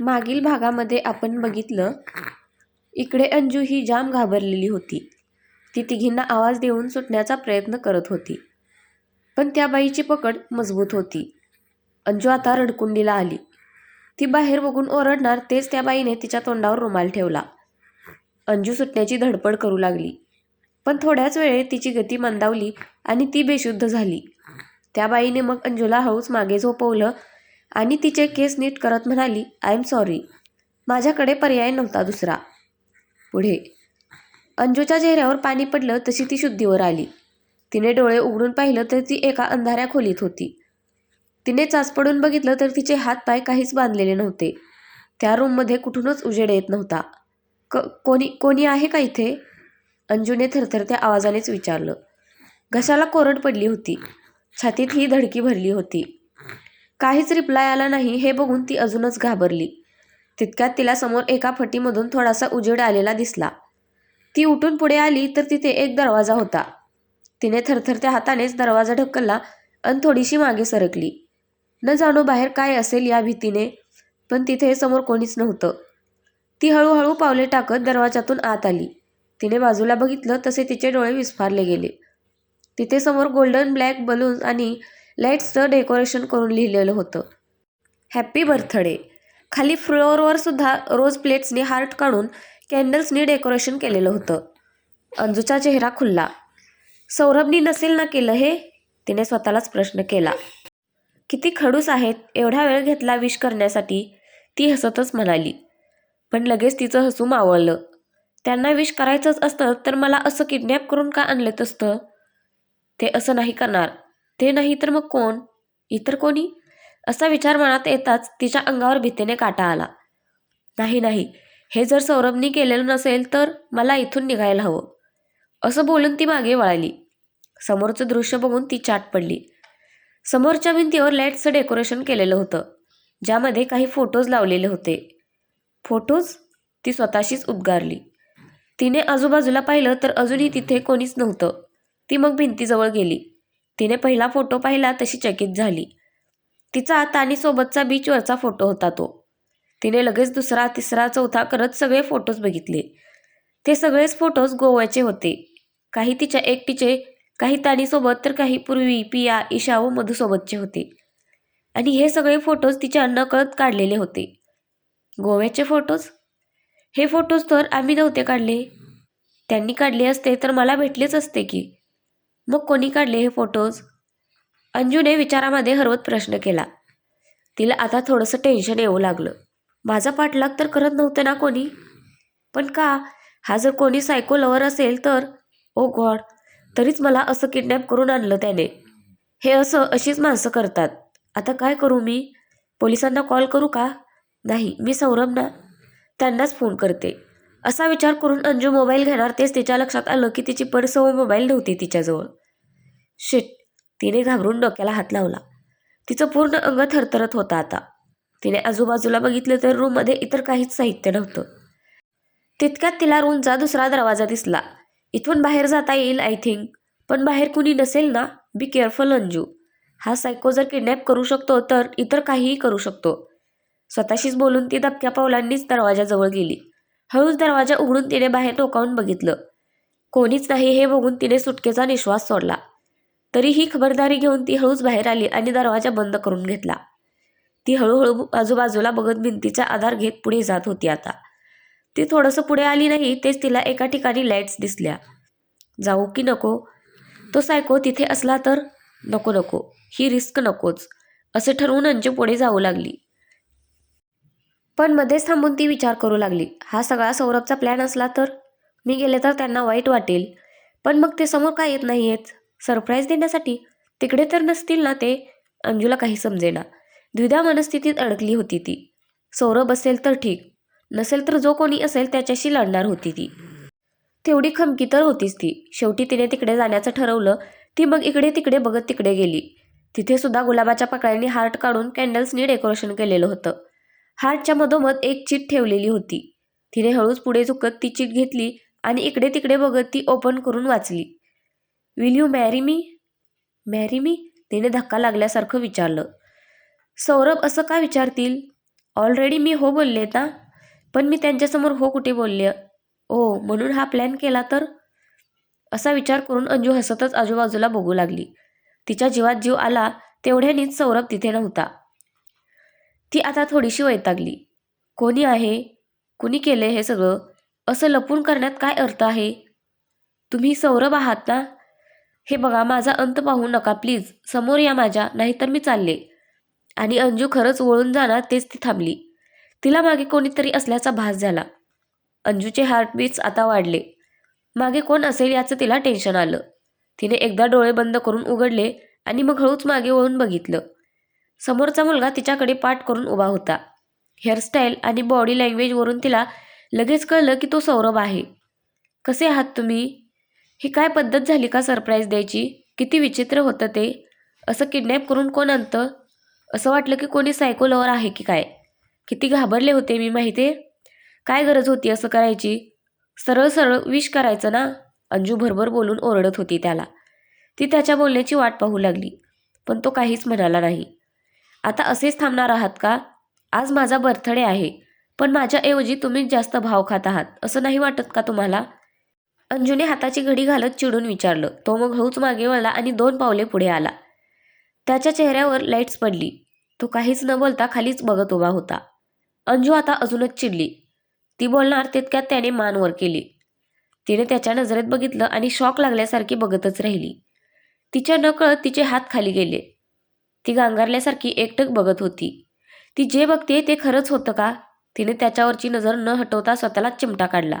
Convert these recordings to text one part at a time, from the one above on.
मागील भागामध्ये आपण बघितलं इकडे अंजू ही जाम घाबरलेली होती. ती तिघींना आवाज देऊन सुटण्याचा प्रयत्न करत होती. पण त्या बाईची पकड मजबूत होती. अंजू आता रडकुंडीला आली. ती बाहेर बघून ओरडणार तेच त्या बाईने तिच्या तोंडावर रुमाल ठेवला. अंजू सुटण्याची धडपड करू लागली. पण थोड्याच वेळेत तिची गती मंदावली आणि ती बेशुद्ध झाली. त्या बाईने मग अंजूला हळूच मागे झोपवलं आणि तिचे केस नीट करत म्हणाली आय एम सॉरी माझ्याकडे पर्याय नव्हता दुसरा. पुढे अंजूच्या चेहऱ्यावर पाणी पडलं तशी ती शुद्धीवर आली. तिने डोळे उघडून पाहिलं तर ती एका अंधाऱ्या खोलीत होती. तिने चाचपडून बघितलं तर तिचे हात पाय काहीच बांधलेले नव्हते. त्या रूममध्ये कुठूनच उजेड येत नव्हता. क कोणी कोणी आहे का इथे? अंजूने थरथरत्या आवाजानेच विचारलं. घशाला कोरड पडली होती. छातीत ही धडकी भरली होती. काहीच रिप्लाय आला नाही हे बघून ती अजूनच घाबरली. तितक्यात तिला समोर एका फटीमधून थोडासा उजेड आलेला दिसला. ती उठून पुढे आली तर तिथे एक दरवाजा होता. तिने थरथरत्या हातानेच दरवाजा ढकलला आणि थोडीशी मागे सरकली. न जाणो बाहेर काय असेल या भीतीने पण तिथे समोर कोणीच नव्हतं. ती हळूहळू पावले टाकत दरवाजातून आत आली. तिने बाजूला बघितलं तसे तिचे डोळे विस्फारले गेले. तिथे समोर गोल्डन ब्लॅक बलून्स आणि लाईट्सचं डेकोरेशन करून लिहिलेलं होतं. हॅप्पी बर्थडे खाली फ्लोअरवर सुद्धा रोज प्लेट्सने हार्ट काढून कॅन्डल्सनी डेकोरेशन केलेलं होतं. अंजूचा चेहरा खुलला. सौरभनी नसेल ना केलं हे? तिने स्वतःलाच प्रश्न केला. किती खडूस आहेत एवढा वेळ घेतला विश करण्यासाठी? ती हसतच म्हणाली. पण लगेच तिचं हसू मावळलं. त्यांना विश करायचंच असतं तर मला असं किडनॅप करून का आणलेत असतं? ते असं नाही करणार. ते नाही तर मग कोण? इतर कोणी? असा विचार मनात येताच तिच्या अंगावर भीतीने काटा आला. नाही नाही. हे जर सौरभनी केलेलं नसेल तर मला इथून निघायला हवं. असं बोलून ती मागे वळाली. समोरचं दृश्य बघून ती चाट पडली. समोरच्या भिंतीवर लाईटचं डेकोरेशन केलेलं होतं ज्यामध्ये काही फोटोज लावलेले होते. फोटोज? ती स्वतःशीच उद्गारली तिने आजूबाजूला पाहिलं तर अजूनही तिथे कोणीच नव्हतं. ती मग भिंतीजवळ गेली. तिने पहिला फोटो पाहिला तशी चकित झाली. तिचा तानीसोबतचा बीचवरचा फोटो होता तो. तिने लगेच दुसरा तिसरा चौथा करत सगळे फोटोज बघितले. ते सगळेच फोटोज गोव्याचे होते. काही तिच्या एकटीचे काही तानीसोबत तर काही पूर्वी पिया ईशा व मधुसोबतचे होते. आणि हे सगळे फोटोज तिच्या नकळत काढलेले होते. गोव्याचे फोटोज हे फोटोज तर आम्ही नव्हते काढले. त्यांनी काढले असते तर मला भेटलेच असते की? मग कोणी काढले हे फोटोज अंजूने विचारामध्ये हरवत प्रश्न केला. तिला आता थोडंसं टेन्शन येऊ लागलं. माझा पाठलाग तर करत नव्हते ना कोणी? पण का? हा जर कोणी सायको लवर असेल तर? Oh ओ गॉड तरीच मला असं किडनॅप करून आणलं त्याने. हे असं अशीच माणसं करतात. आता काय करू मी? पोलिसांना कॉल करू का? नाही मी सौरभना त्यांनाच फोन करते. असा विचार करून अंजू मोबाईल घेणार तेच तिच्या लक्षात आलं की तिची पर्स व मोबाईल नव्हती तिच्याजवळ. शिट. तिने घाबरून डोक्याला हात लावला. तिचं पूर्ण अंग थरथरत होतं आता. तिने आजूबाजूला बघितलं तर रूममध्ये इतर काहीच साहित्य नव्हतं. तितक्यात तिला रूमचा दुसरा दरवाजा दिसला. इथून बाहेर जाता येईल आय थिंक. पण बाहेर कुणी नसेल ना? Be careful Anju. हा सायको जर किडनॅप करू शकतो तर इतर काहीही करू शकतो. स्वतःशीच बोलून ती दबक्या पावलांनीच दरवाजाजवळ गेली. हळूच दरवाजा उघडून तिने बाहेर टोकावून बघितलं. कोणीच नाही हे बघून तिने सुटकेचा निश्वास सोडला. तरी ही खबरदारी घेऊन ती हळूच बाहेर आली आणि दरवाजा बंद करून घेतला. ती हळूहळू आजूबाजूला बघत भिंतीचा आधार घेत पुढे जात होती आता. ती थोडंसं पुढे आली नाही तेच तिला एका ठिकाणी लाईट्स दिसल्या. जाऊ की नको? तो सायको तिथे असला तर? नको नको. ही रिस्क नकोच. असे ठरवून अंजू पुढे जाऊ लागली. पण मध्येच थांबून ती विचार करू लागली. हा सगळा सौरभचा प्लॅन असला तर? मी गेले तर त्यांना वाईट वाटेल. पण मग ते समोर काय येत नाही आहेत सरप्राईज देण्यासाठी तिकडे तर नसतील ना ते? अंजूला काही समजेना. द्विधा मनस्थितीत अडकली होती ती. सौरभ असेल तर ठीक. नसेल तर जो कोणी असेल त्याच्याशी लढणार होती ती. तेवढी खमकी तर होतीच ती. शेवटी तिने तिकडे जाण्याचं ठरवलं. ती मग इकडे तिकडे बघत तिकडे गेली. तिथे सुद्धा गुलाबाच्या पाकळ्यांनी हार्ट काढून कॅन्डल्सनी डेकोरेशन केलेलं होतं. हार्टच्या मधोमध एक चीट ठेवलेली होती. तिने हळूच पुढे झुकत ती चीट घेतली आणि इकडे तिकडे बघत ती ओपन करून वाचली. Will you marry me marry me तिने धक्का लागल्यासारखं विचारलं. सौरभ असं का विचारतील? ऑलरेडी मी हो बोलले ना. पण मी त्यांच्यासमोर हो कुठे बोलले? ओ म्हणून हा प्लॅन केला तर? असा विचार करून अंजू हसतच आजूबाजूला बघू लागली. तिच्या जीवात जीव आला तेवढ्यानेच सौरभ तिथे नव्हता. ती आता थोडीशी वैतागली. कोणी आहे? कुणी केले हे सगळं? असं लपून करण्यात काय अर्थ आहे? तुम्ही सौरभ आहात ना? हे बघा माझा अंत पाहू नका प्लीज समोर या माझ्या नाहीतर मी चालले. आणि अंजू खरंच वळून जाणार तेच ती थांबली. तिला मागे कोणीतरी असल्याचा भास झाला. अंजूचे हार्टबीट्स आता वाढले. मागे कोण असेल याचं तिला टेन्शन आलं. तिने एकदा डोळे बंद करून उघडले आणि मग हळूच मागे वळून बघितलं. समोरचा मुलगा तिच्याकडे पाठ करून उभा होता. हेअरस्टाईल आणि बॉडी लँग्वेजवरून तिला लगेच कळलं की तो सौरभ आहे. कसे आहात तुम्ही? ही काय पद्धत झाली का सरप्राईज द्यायची? किती विचित्र होतं ते. असं किडनॅप करून कोण आणतं? असं वाटलं की कोणी सायको लवर आहे की काय? किती घाबरले होते मी माहिती आहे? काय गरज होती असं करायची? सरळ सरळ विश करायचं ना? अंजू भरभर बोलून ओरडत होती त्याला. ती त्याच्या बोलण्याची वाट पाहू लागली पण तो काहीच म्हणाला नाही. आता असेच थांबणार आहात का? आज माझा बर्थडे आहे पण माझ्याऐवजी तुम्हीच जास्त भाव खात आहात असं नाही वाटत का तुम्हाला? अंजूने हाताची घडी घालत चिडून विचारलं. तो मग हळूच मागे वळला आणि दोन पावले पुढे आला. त्याच्या चेहऱ्यावर लाईट्स पडली. तो काहीच न बोलता खालीच बघत उभा होता. अंजू आता अजूनच चिडली. ती बोलणार तितक्यात त्याने मान वर केली. तिने त्याच्या नजरेत बघितलं आणि शॉक लागल्यासारखी बघतच राहिली. तिच्या नकळत तिचे हात खाली गेले. ती गांगारल्यासारखी एकटक बघत होती. ती जे बघते ते खरंच होतं का? तिने त्याच्यावरची नजर न हटवता स्वतःला चिमटा काढला.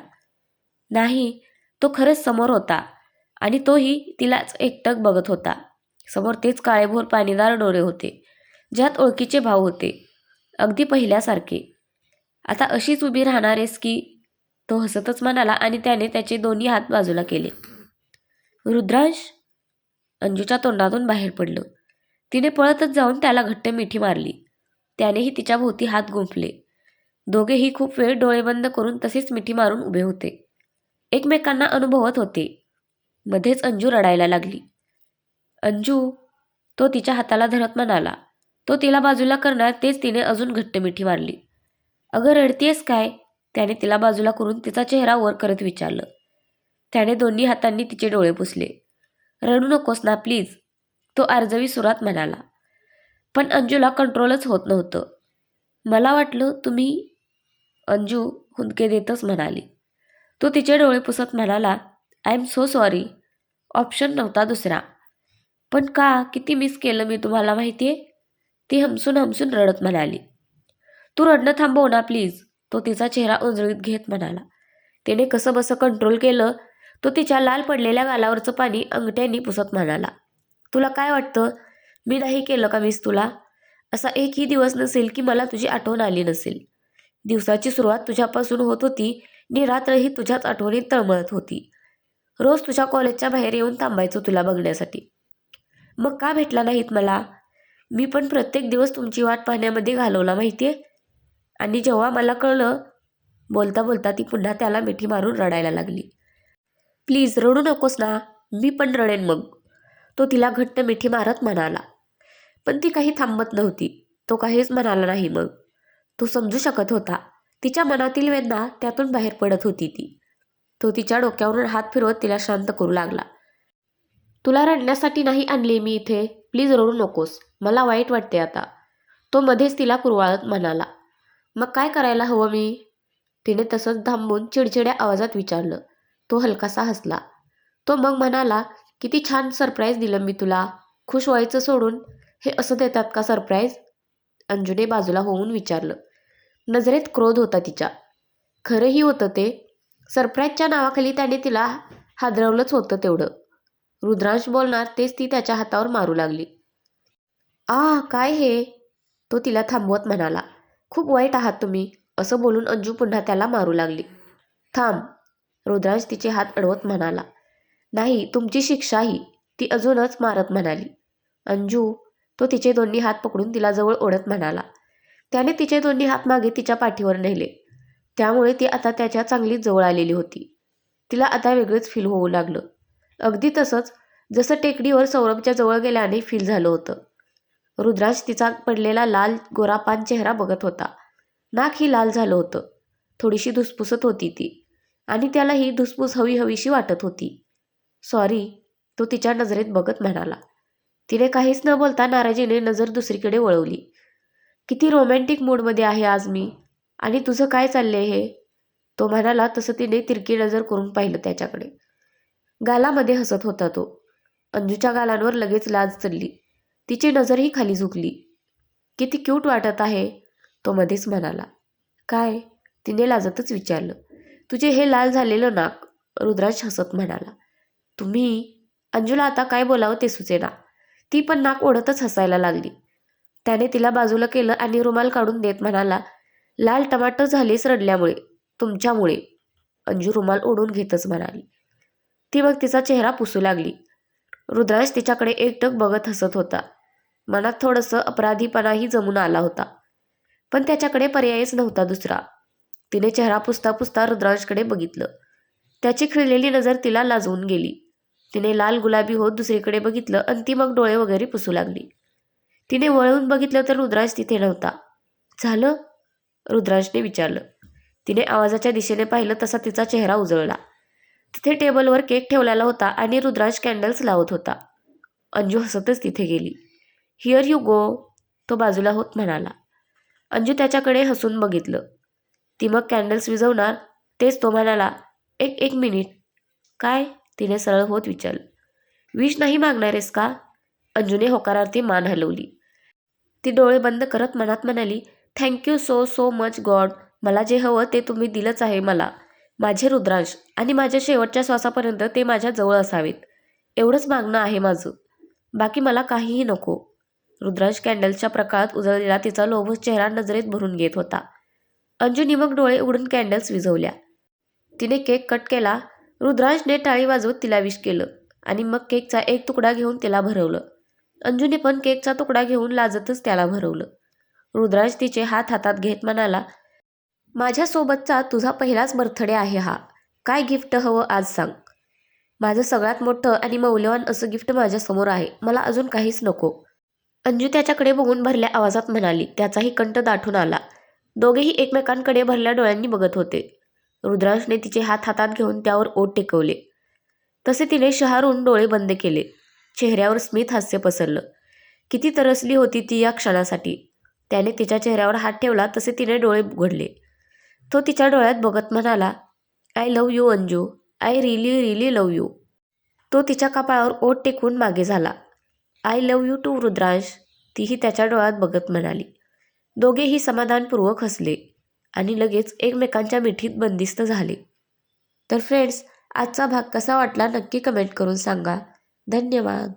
नाही तो खरंच समोर होता आणि तोही तिलाच एकटक बघत होता. समोर तेच काळेभोर पाणीदार डोळे होते ज्यात ओळखीचे भाव होते अगदी पहिल्यासारखे. आता अशीच उभी राहणारेस की तो हसतच म्हणाला आणि त्याने त्याचे दोन्ही हात बाजूला केले. रुद्रांश? अंजूच्या तोंडातून बाहेर पडलं. तिने पळतच जाऊन त्याला घट्ट मिठी मारली. त्यानेही तिच्या भोवती हात गुंफले. दोघेही खूप वेळ डोळे बंद करून तसेच मिठी मारून उभे होते. एकमेकांना अनुभवत होते. मध्येच अंजू रडायला लागली. अंजू तो तिच्या हाताला धरत म्हणाला तो तिला बाजूला करणार तेच तिने अजून घट्ट मिठी मारली. अगं रडतीयस काय? त्याने तिला बाजूला करून तिचा चेहरा वर करत विचारलं. त्याने दोन्ही हातांनी तिचे डोळे पुसले. रडू नकोस ना प्लीज तो अर्जवी सुरात म्हणाला. पण अंजूला कंट्रोलच होत नव्हतं. मला वाटलं तुम्ही अंजू हुंदके देतच म्हणाली. तो तिचे डोळे पुसत म्हणाला I am so sorry option नव्हता दुसरा. पण का? किती मिस केलं मी तुम्हाला माहिती आहे ती हमसून हमसून रडत म्हणाली. तू रडणं थांबव ना प्लीज तो तिचा चेहरा उजळीत घेत म्हणाला. तिने कसं बसं कंट्रोल केलं तो तिच्या लाल पडलेल्या गालावरचं पाणी अंगठ्यांनी पुसत म्हणाला. तुला काय वाटतं? मी नाही केलं का मिस तुला? असा एकही दिवस नसेल की मला तुझी आठवण आली नसेल. दिवसाची सुरुवात तुझ्यापासून होत होती मी रात्रही तुझ्याच आठवणीत तळमळत होती. रोज तुझ्या कॉलेजच्या बाहेर येऊन थांबायचो तुला बघण्यासाठी. मग का भेटला नाहीत मला? मी पण प्रत्येक दिवस तुमची वाट पाहण्यामध्ये घालवला माहिती आहे आणि जेव्हा मला कळलं बोलता बोलता ती पुन्हा त्याला मिठी मारून रडायला लागली. प्लीज रडू नकोस ना मी पण रडेन मग. तो तिला घट्ट मिठी मारत म्हणाला. पण ती काही थांबत नव्हती. तो काहीच म्हणाला नाही मग. तो समजू शकत होता. तिच्या मनातील वेदना त्यातून बाहेर पडत होती ती. तो तिच्या डोक्यावरून हात फिरवत तिला शांत करू लागला. तुला रडण्यासाठी नाही आणले मी इथे? प्लीज रडू नकोस. मला वाईट वाटते आता. तो मध्येच तिला कुरवाळत म्हणाला. मग काय करायला हवं मी? तिने तसंच थांबून चिडचिड्या आवाजात विचारलं. तो हलकासा हसला. तो मग म्हणाला किती छान सरप्राईज दिलं मी तुला. खुश व्हायचं सोडून. हे असं देतात का सरप्राईज? अंजूने बाजूला होऊन विचारलं. नजरेत क्रोध होता तिच्या. खरंही होतं ते. सरप्राईजच्या नावाखाली त्याने तिला हादरवलंच होतं तेवढं. रुद्रांश बोलणार तेच ती त्याच्या हातावर मारू लागली. आ काय हे? तो तिला थांबवत म्हणाला. खूप वाईट आहात तुम्ही असं बोलून अंजू पुन्हा त्याला मारू लागली. थांब. रुद्रांश तिचे हात अडवत म्हणाला. नाही तुमची शिक्षा ही. ती अजूनच मारत म्हणाली. अंजू तो तिचे दोन्ही हात पकडून तिला जवळ ओढत म्हणाला. त्याने तिचे दोन्ही हात मागे तिच्या पाठीवर नेले. त्यामुळे ती आता त्याच्या चांगलीच जवळ आलेली होती. तिला आता वेगळंच फील होऊ लागलं. अगदी तसंच जसं टेकडीवर सौरभच्या जवळ गेल्याने फील झालं होतं. रुद्राज तिचा पडलेला लाल गोरापान चेहरा बघत होता. नाक ही लाल झालं होतं. थोडीशी धुसफुसत होती ती. आणि त्याला ही धुसफूस हवी हवीशी वाटत होती. सॉरी तो तिच्या नजरेत बघत म्हणाला. तिने काहीच न बोलता नाराजीने नजर दुसरीकडे वळवली. किती रोमॅन्टिक मूडमध्ये आहे आज मी. आणि तुझं काय चाललंय हे? तो म्हणाला तसं तिने तिरकी नजर करून पाहिलं त्याच्याकडे. गालामध्ये हसत होता तो. अंजूच्या गालांवर लगेच लाज चढली. तिची नजरही खाली झुकली. किती क्यूट वाटत आहे तो मध्येच म्हणाला. काय? तिने लाजतच विचारलं. तुझे हे लाल झालेलं नाक रुद्राज हसत म्हणाला. तुम्ही? अंजूला आता काय बोलावं ते सुचेना. ती पण नाक ओढतच हसायला लागली. त्याने तिला बाजूला केलं आणि रुमाल काढून देत म्हणाला लाल टमाटर झालीस रडल्यामुळे तुमच्यामुळे. अंजू रुमाल ओढून घेतच म्हणाली. ती मग तिचा चेहरा पुसू लागली. रुद्राज तिच्याकडे एकटक बघत हसत होता. मनात थोडंसं अपराधीपणाही जमून आला होता. पण त्याच्याकडे पर्यायच नव्हता दुसरा. तिने चेहरा पुसता पुसता रुद्रांशकडे बघितलं. त्याची खिळलेली नजर तिला लाजवून गेली. तिने लाल गुलाबी होत दुसरीकडे बघितलं आणि ती मग डोळे वगैरे पुसू लागली. तिने वळून बघितलं तर रुद्राज तिथे नव्हता. झालं? रुद्राजने विचारलं. तिने आवाजाच्या दिशेने पाहिलं तसा तिचा चेहरा उजळला. तिथे टेबलवर केक ठेवलेला होता आणि रुद्राज कॅन्डल्स लावत होता. अंजू हसतच तिथे गेली. हिअर यू गो तो बाजूला होत म्हणाला. अंजू त्याच्याकडे हसून बघितलं. ती मग कॅन्डल्स विझवणार? तेच तो म्हणाला. एक एक मिनिट. काय? तिने सरळ होत विचारलं. विष नाही मागणार आहेस का? अंजूने होकारार्थी मान हलवली. ती डोळे बंद करत मनात म्हणाली thank you so so much God मला जे हवं ते तुम्ही दिलंच आहे मला. माझे रुद्रांश आणि माझ्या शेवटच्या श्वासापर्यंत ते माझ्या जवळ असावेत. एवढंच मागणं आहे माझं. बाकी मला काहीही नको. रुद्रांश कॅन्डलच्या प्रकारात उजळलेला तिचा लोभस चेहरा नजरेत भरून घेत होता. अंजूनी मग डोळे उघडून कॅन्डल्स विझवल्या. तिने केक कट केला. रुद्रांशने टाळी वाजवत तिला विश केलं आणि मग केकचा एक तुकडा घेऊन तिला भरवलं. अंजूने पण केकचा तुकडा घेऊन लाजतच त्याला भरवलं. रुद्राज तिचे हात हातात घेत म्हणाला माझ्यासोबतचा तुझा पहिलाच बर्थडे आहे हा. काय गिफ्ट हवं आज सांग. माझं सगळ्यात मोठं आणि मौल्यवान असं गिफ्ट माझ्यासमोर आहे. मला अजून काहीच नको. अंजू त्याच्याकडे बघून भरल्या आवाजात म्हणाली. त्याचाही कंठ दाटून आला. दोघेही एकमेकांकडे भरल्या डोळ्यांनी बघत होते. रुद्रांशने तिचे हात हातात घेऊन त्यावर ओट टेकवले. तसे तिने शहारून डोळे बंद केले. चेहऱ्यावर स्मित हास्य पसरलं. किती तरसली होती ती या क्षणासाठी. त्याने तिच्या चेहऱ्यावर हात ठेवला तसे तिने डोळे उघडले. तो तिच्या डोळ्यात बघत म्हणाला I love you Anju. I really really love you तो तिच्या कपाळावर ओठ टेकून मागे झाला. I love you too Rudransh. तीही त्याच्या डोळ्यात बघत म्हणाली. दोघेही समाधानपूर्वक हसले आणि लगेच एकमेकांच्या मिठीत बंदिस्त झाले. तर फ्रेंड्स आजचा भाग कसा वाटला नक्की कमेंट करून सांगा. धन्यवाद.